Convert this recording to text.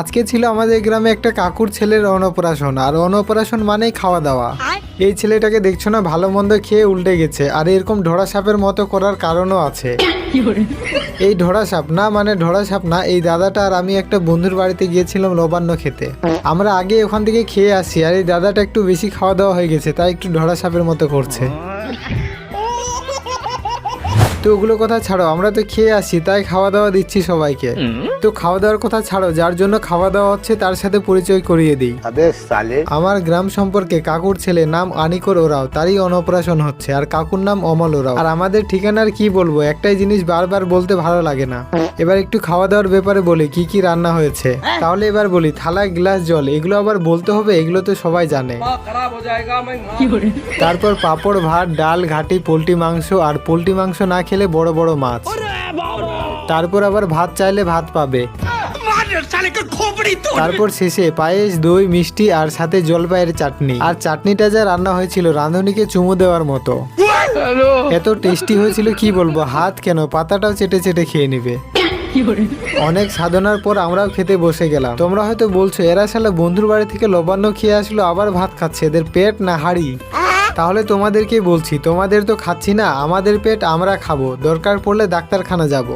আজকে ছিল আমাদের গ্রামে একটা কাকুর ছেলের অন্নপ্রাশন আর অন্নপ্রাশন মানেই খাওয়া দাওয়া। এই ছেলেটাকে দেখছ না ভালো মন্দ খেয়ে উল্টে গেছে আর এরকম ঢোড়া সাপের মতো করার কারণও আছে। এই ঢোড়া সাপ না মানে ঢোড়া সাপ না এই দাদাটা আর আমি একটা বন্ধুর বাড়িতে গিয়েছিলাম লবান্ন খেতে। আমরা আগে ওখান থেকে খেয়ে আসি আর এই দাদাটা একটু বেশি খাওয়া দাওয়া হয়ে গেছে তাই একটু ঢোড়া সাপের মতো করছে। তো ওগুলো কথা ছাড়ো আমরা তো খেয়ে আসি তাই খাওয়া দাওয়া দিচ্ছি সবাইকে। তো খাওয়া দাওয়ার কথা ছাড়ো যার জন্য খাওয়া দাওয়া হচ্ছে তার সাথে পরিচয় করিয়ে দিই। আমার গ্রাম সম্পর্কে কাকুর ছেলে নাম আনিকর ওরাও তারই অনপ্রাশন হচ্ছে আর কাকুর নাম অমল ওরাও। আর আমাদের ঠিকানার কি বলব একটাই জিনিস বারবার বলতে ভালো লাগে না। এবার একটু খাওয়া দাওয়ার ব্যাপারে বলি কি কি রান্না হয়েছে? তাহলে এবার বলি থালা গ্লাস জল এগুলো আবার বলতে হবে এগুলো তো সবাই জানে। তারপর পাপড় ভাত ডাল ঘাটি পোলট্রি মাংস আর পোলট্রি মাংস না খেলে বড় বড় মাছ। তারপর আবার ভাত চাইলে ভাত পাবে। তারপর শেষে পায়েস দই মিষ্টি আর সাথে জলপাইয়ের চাটনি। আর চাটনিটা যা রান্না হয়েছিল রাঁধুনিকে চুমু দেওয়ার মতো। এত টেস্টি হয়েছিল কি বলব? হাত কেন? পাতাটাও চেটে চেটে খেয়ে নিবে। অনেক সাধনার পর আমরাও খেতে বসে গেলাম। তোমরা হয়তো বলছো এরা শালা বন্ধুর বাড়ি থেকে লবান্ন খেয়ে আসলো আবার ভাত খাচ্ছে এদের পেট না হাড়ি? তাহলে তোমাদেরকে বলছি তোমাদের তো খাচ্ছি না আমাদের পেট আমরা খাব দরকার পড়লে ডাক্তারখানা যাব।